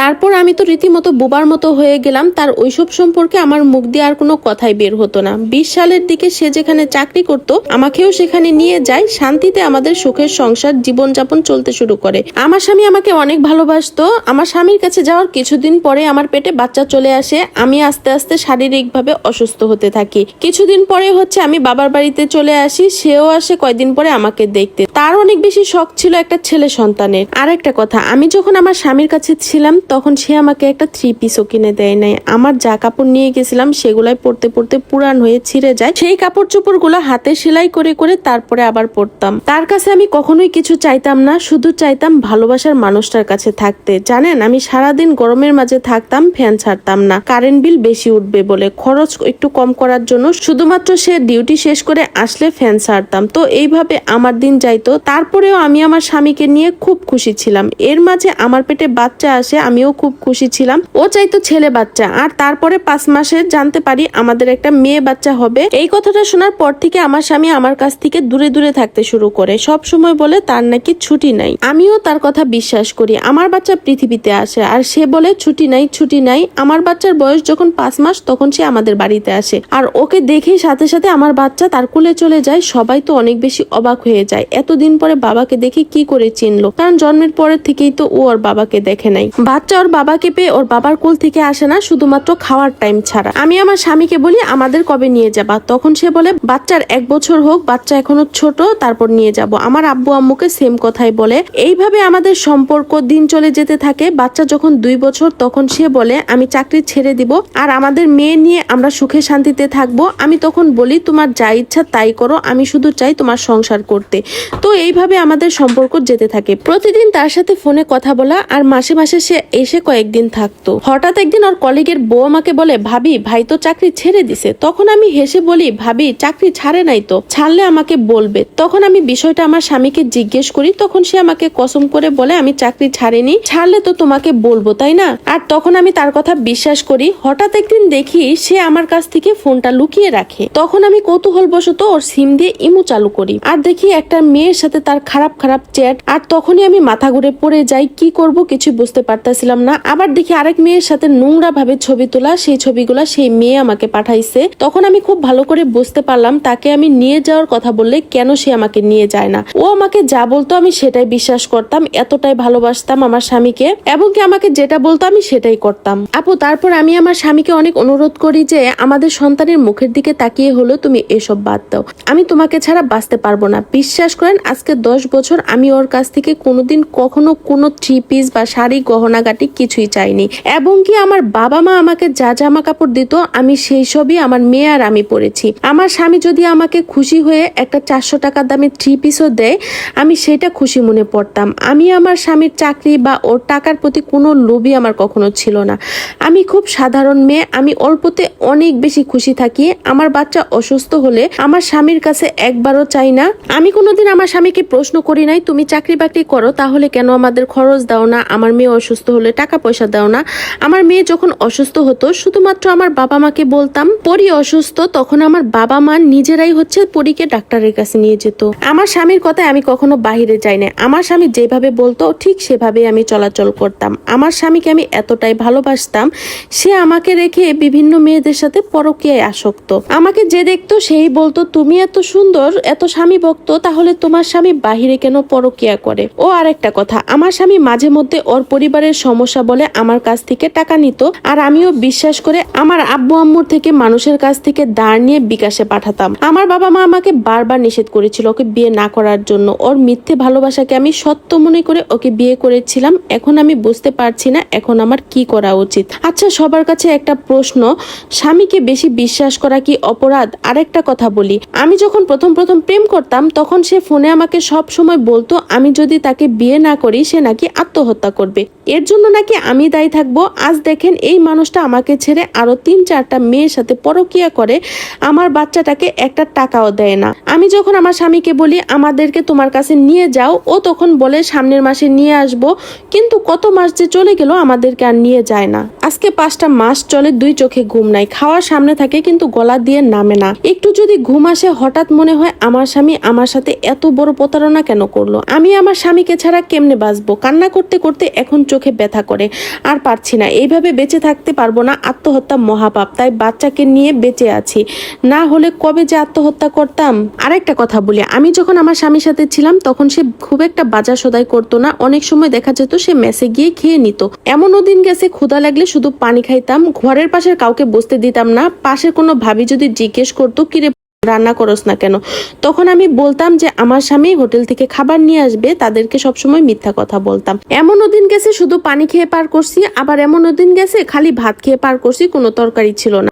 তারপর আমি তো রীতিমতো বোবার মতো হয়ে গেলাম, তার ওইসব সম্পর্কে আমার মুখ দিয়ে আর কোনো কথাই বের হতো না। বিশ সালের দিকে সে যেখানে চাকরি করত, আমাকেও সেখানে নিয়ে যায়, শান্তিতে আমাদের সুখের সংসার, জীবনযাপন চলতে শুরু করে। আমার স্বামী আমাকে অনেক ভালোবাসতো, আমার স্বামীর কাছে যাওয়ার কিছুদিন পরে আমার পেটে বাচ্চা চলে আসে, আমি আস্তে আস্তে শারীরিকভাবে অসুস্থ হতে থাকি। কিছুদিন পরে হচ্ছে আমি বাবার বাড়িতে চলে আসি, সেও আসে কয়দিন পরে আমাকে দেখতে। তার অনেক বেশি শখ ছিল একটা ছেলে সন্তানের। আর একটা কথা, আমি যখন আমার স্বামীর কাছে ছিলাম তখন সে আমাকে একটা থ্রি পিসও কিনে দেয় নাই। আমার যা কাপড় নিয়ে গেছিলাম, সেগুলাই পরতে পরতে পুরান হয়ে ছিঁড়ে যায়। সেই কাপড় চোপড়গুলো হাতে সেলাই করে করে তারপরে আবার পরতাম। তার কাছে আমি কখনোই কিছু চাইতাম না, শুধু চাইতাম ভালোবাসার মানুষটার কাছে থাকতে। জানেন, আমি সারাদিন গরমের মাঝে থাকতাম, ফ্যান ছাড়তাম না। কারেন্ট বিল বেশি উঠবে বলে, খরচ একটু কম করার জন্য শুধুমাত্র সে ডিউটি শেষ করে আসলে ফ্যান ছাড়তাম। তো এইভাবে আমার দিন যাইতো। তারপরেও আমি আমার স্বামীকে নিয়ে খুব খুশি ছিলাম। এর মাঝে আমার পেটে বাচ্চা আসে আমিও খুব খুশি ছিলাম। ও চাইতো ছেলে বাচ্চা, আর তারপরে পাঁচ মাসে জানতে পারি আমাদের একটা মেয়ে বাচ্চা হবে। এই কথাটা শোনার পর থেকে আমার স্বামী আমার কাছ থেকে দূরে দূরে থাকতে শুরু করে। সব সময় বলে, তার নাকি ছুটি নাই। আমিও তার কথা বিশ্বাস করি। আমার বাচ্চা পৃথিবীতে আসে, আর সে বলে, ছুটি নাই ছুটি নাই। আমার বাচ্চার বয়স যখন পাঁচ মাস, তখন সে আমাদের বাড়িতে আসে। আর ওকে দেখেই সাথে সাথে আমার বাচ্চা তার কোলে চলে যায়। সবাই তো অনেক বেশি অবাক হয়ে যায়। এতদিন পরে বাবাকে দেখে কি করে চিনলো? কারণ জন্মের পরের থেকেই তো ও ওর বাবাকে দেখে নাই। বাচ্চা ওর বাবাকে পেয়ে ওর বাবার কোল থেকে আসে না, শুধুমাত্র খাওয়ার টাইম ছাড়া। আমি আমার স্বামীকে বলি, আমাদের কবে নিয়ে যাবা? তখন সে বলে, বাচ্চার এক বছর হোক, বাচ্চা এখনও ছোট, তারপর নিয়ে যাব। আমার আব্বু আম্মুকে সেম কথাই বলে। এইভাবে আমাদের সম্পর্ক দিন চলে যেতে থাকে। বাচ্চা যখন দুই বছর, তখন সে বলে, আমি চাকরি ছেড়ে দিব আর আমাদের মেয়ে নিয়ে আমরা সুখে শান্তিতে থাকব। আমি তখন বলি, তোমার যা ইচ্ছা তাই করো, আমি শুধু চাই তোমার সংসার করতে। তো এইভাবে আমাদের সম্পর্ক যেতে থাকে। প্রতিদিন তার সাথে ফোনে কথা বলা আর মাসে মাসে সে এসে কয়েকদিন থাকতো। হঠাৎ একদিন ওর কলিগের বউ আমাকে বলে, ভাবি, ভাই তো চাকরি ছেড়ে দিছে। তখন আমি হেসে বলি, ভাবি, চাকরি ছাড়ে নাই তো। ছাড়লে আমাকে বলবে। তখন আমি বিষয়টা আমার স্বামীকে জিজ্ঞেস করি, তখন সে আমাকে কসম করে বলে, আমি চাকরি ছাড়িনি, ছাড়লে তো তোমাকে বলব, তাই না? আর তখন আমি তার কথা বিশ্বাস করি। হঠাৎ একদিন দেখি সে আমার কাছ থেকে ফোনটা লুকিয়ে রাখে। তখন আমি কৌতূহল বশত ওর সিম দিয়ে ইমু চালু করি। আর দেখি একটা মেয়ের সাথে তার খারাপ খারাপ চ্যাট। আর তখনই আমি মাথা ঘুরে পড়ে যাই, কি করব কিছু বুঝতে পারতাছিলাম না। আবার দেখি আরেক মেয়ের সাথে নোংরা ভাবে ছবি তোলা, সেই ছবিগুলা সেই মেয়ে আমাকে পাঠাইছে। তখন আমি খুব ভালো করে বুঝতে পারলাম তাকে আমি নিয়ে যাওয়ার কথা বললে কেন সে আমাকে নিয়ে যায় না। ও আমাকে যা বলতো আমি সেটাই বিশ্বাস করতাম, এতটাই ভালোবাসতাম আমার স্বামীকে, এবং কি আমাকে যেটা বলতো আমি সেটাই করতাম। আপু, তারপর আমি আমার স্বামীকে অনেক অনুরোধ করি যে, আমাদের সন্তানের মুখের দিকে তাকিয়ে হলো তুমি এসব বাদ দাও। আমি তোমাকে ছাড়া বাঁচতে পারব না। বিশ্বাস করেন, আজকে দশ বছর আমি ওর কাছ থেকে কোনোদিন কখনো কোনো থ্রি পিস বা শাড়ি গহনাগাটি কিছুই চাইনি। এবং কি আমার বাবা মা আমাকে যা জামা কাপড় দিত, আমি সেই সবই আমার মেয়ে আর আমি পরেছি। আমার স্বামী যদি আমাকে খুশি হয়ে একটা চারশো টাকার দামে থ্রি পিসও দেয়, আমি সেটা খুশি মনে পড়তাম। আমি আমার স্বামীর চাকরি বা ওর টাকার প্রতি কোনো লোভই আমার কখনো ছিল না। আমি খুব সাধারণ মেয়ে, আমি অল্পতে অনেক বেশি খুশি থাকি। আমার বাচ্চা অসুস্থ হলে আমার স্বামীর কাছে একবারও চাই না। আমি কোনোদিন আমার স্বামীকে প্রশ্ন করি নাই, তুমি চাকরি বাকরি করো, তাহলে কেন আমাদের খরচ দাও না? আমার মেয়ে অসুস্থ হলে টাকা পয়সা দাও না। আমার মেয়ে যখন অসুস্থ হতো, শুধুমাত্র আমার বাবা মাকে বলতাম, পরি অসুস্থ তখন আমার বাবা মা নিজেরাই হচ্ছে পরীকে ডাক্তারের কাছে নিয়ে যেত। আমার স্বামীর কথায় আমি কখনো বাহিরে যাই না আমার স্বামী যেভাবে বলতো, ঠিক সেভাবে আমি চলাচল করতাম। আমার স্বামীকে আমি এতটাই ভালোবাসতাম, সে আমাকে রেখে বিভিন্ন মেয়েদের সাথে পরকীয়ায় আসক্ত। আমাকে যে দেখতো, সেই বলতো, তুমি এত সুন্দর, এত স্বামী ভক্ত, তাহলে তোমার স্বামী বাহিরে কেন পরকীয়া করে? ও আরেকটা কথা, আমার স্বামী মাঝে মধ্যে ওর পরিবারের সমস্যা বলে আমার কাছ থেকে টাকা নিত আর আমিও বিশ্বাস করে আমার আব্বু আম্মুর থেকে মানুষের কাছ থেকে দাঁড় নিয়ে বিকাশে পাঠাতাম। আমার বাবা মা আমাকে বারবার নিষেধ করেছিল ওকে বিয়ে না করার জন্য। ওর মিথ্যে ভালোবাসাকে আমি সত্য মনে করে ওকে বিয়ে করেছিলাম। এখন আমি বুঝতে পারছি না এখন আমার কি করা উচিত। আচ্ছা সবার কাছে একটা প্রশ্ন। স্বামীকে বেশি বিশ্বাস করা কি অপরাধ? আরেকটা কথা বলি। আমি যখন প্রথম প্রথম প্রেম করতাম, তখন সে ফোনে আমাকে সব সময় বলতো, আমি যদি তাকে বিয়ে না করি, সে নাকি আত্মহত্যা করবে। এর জন্য নাকি আমি দায়ী থাকব? আজ দেখেন এই মানুষটা আমাকে ছেড়ে আরও তিন চারটা মেয়ের সাথে পরকিয়া করে। আমার বাচ্চাটাকে একটা টাকাও দেয় না। আমি যখন আমার স্বামীকে বলি, আমাদেরকে তোমার কাছে নিয়ে যাও ও তখন বলে, সামনের মাসে নিয়ে আসব। কিন্তু কত মাস যে চলে গেল, আমাদেরকে আর নিয়ে যায় না। আজকে পাঁচটা মাস চলে, দুই চোখে ঘুম নাই। খাওয়ার সামনে থাকে কিন্তু গলা দিয়ে নামে না। একটু যদি ঘুম আসে, হঠাৎ মনে হয় আমার স্বামী আমার সাথে এত বড় প্রতারণা কেন করল? আমি আমার স্বামীকে ছাড়া কেমনে বাঁচবো? কান্না করতে করতে এখন চোখে ব্যথা করে। আর পারছি না। এইভাবে বেঁচে থাকতে পারব না, আত্মহত্যা মহাপাপ। তাই বাচ্চাকে নিয়ে বেঁচে আছি। না হলে কবে যে আত্মহত্যা করতাম? আর একটা কথা বলি। আমি যখন আমার স্বামীর সাথে ছিলাম, তখন সে খুব একটা বাজার সদাই করতো না। অনেক সময় দেখা যেত সে মেসে গিয়ে খেয়ে নিত। এমনও দিন গেছে, ক্ষুধা লাগলে শুধু পানি খাইতাম, ঘরের পাশের কাউকে বসতে দিতাম না, পাশের কোনো ভাবি যদি জিজ্ঞেস করতো, কিরে, রান্না করস না কেন? তখন আমি বলতাম যে, আমার স্বামী হোটেল থেকে খাবার নিয়ে আসবে, তাদেরকে সবসময় মিথ্যা কথা বলতাম। এমনও দিন গেছে শুধু পানি খেয়ে পার করছি, আবার এমনও দিন গেছে খালি ভাত খেয়ে পার করছি, কোনো তরকারি ছিল না।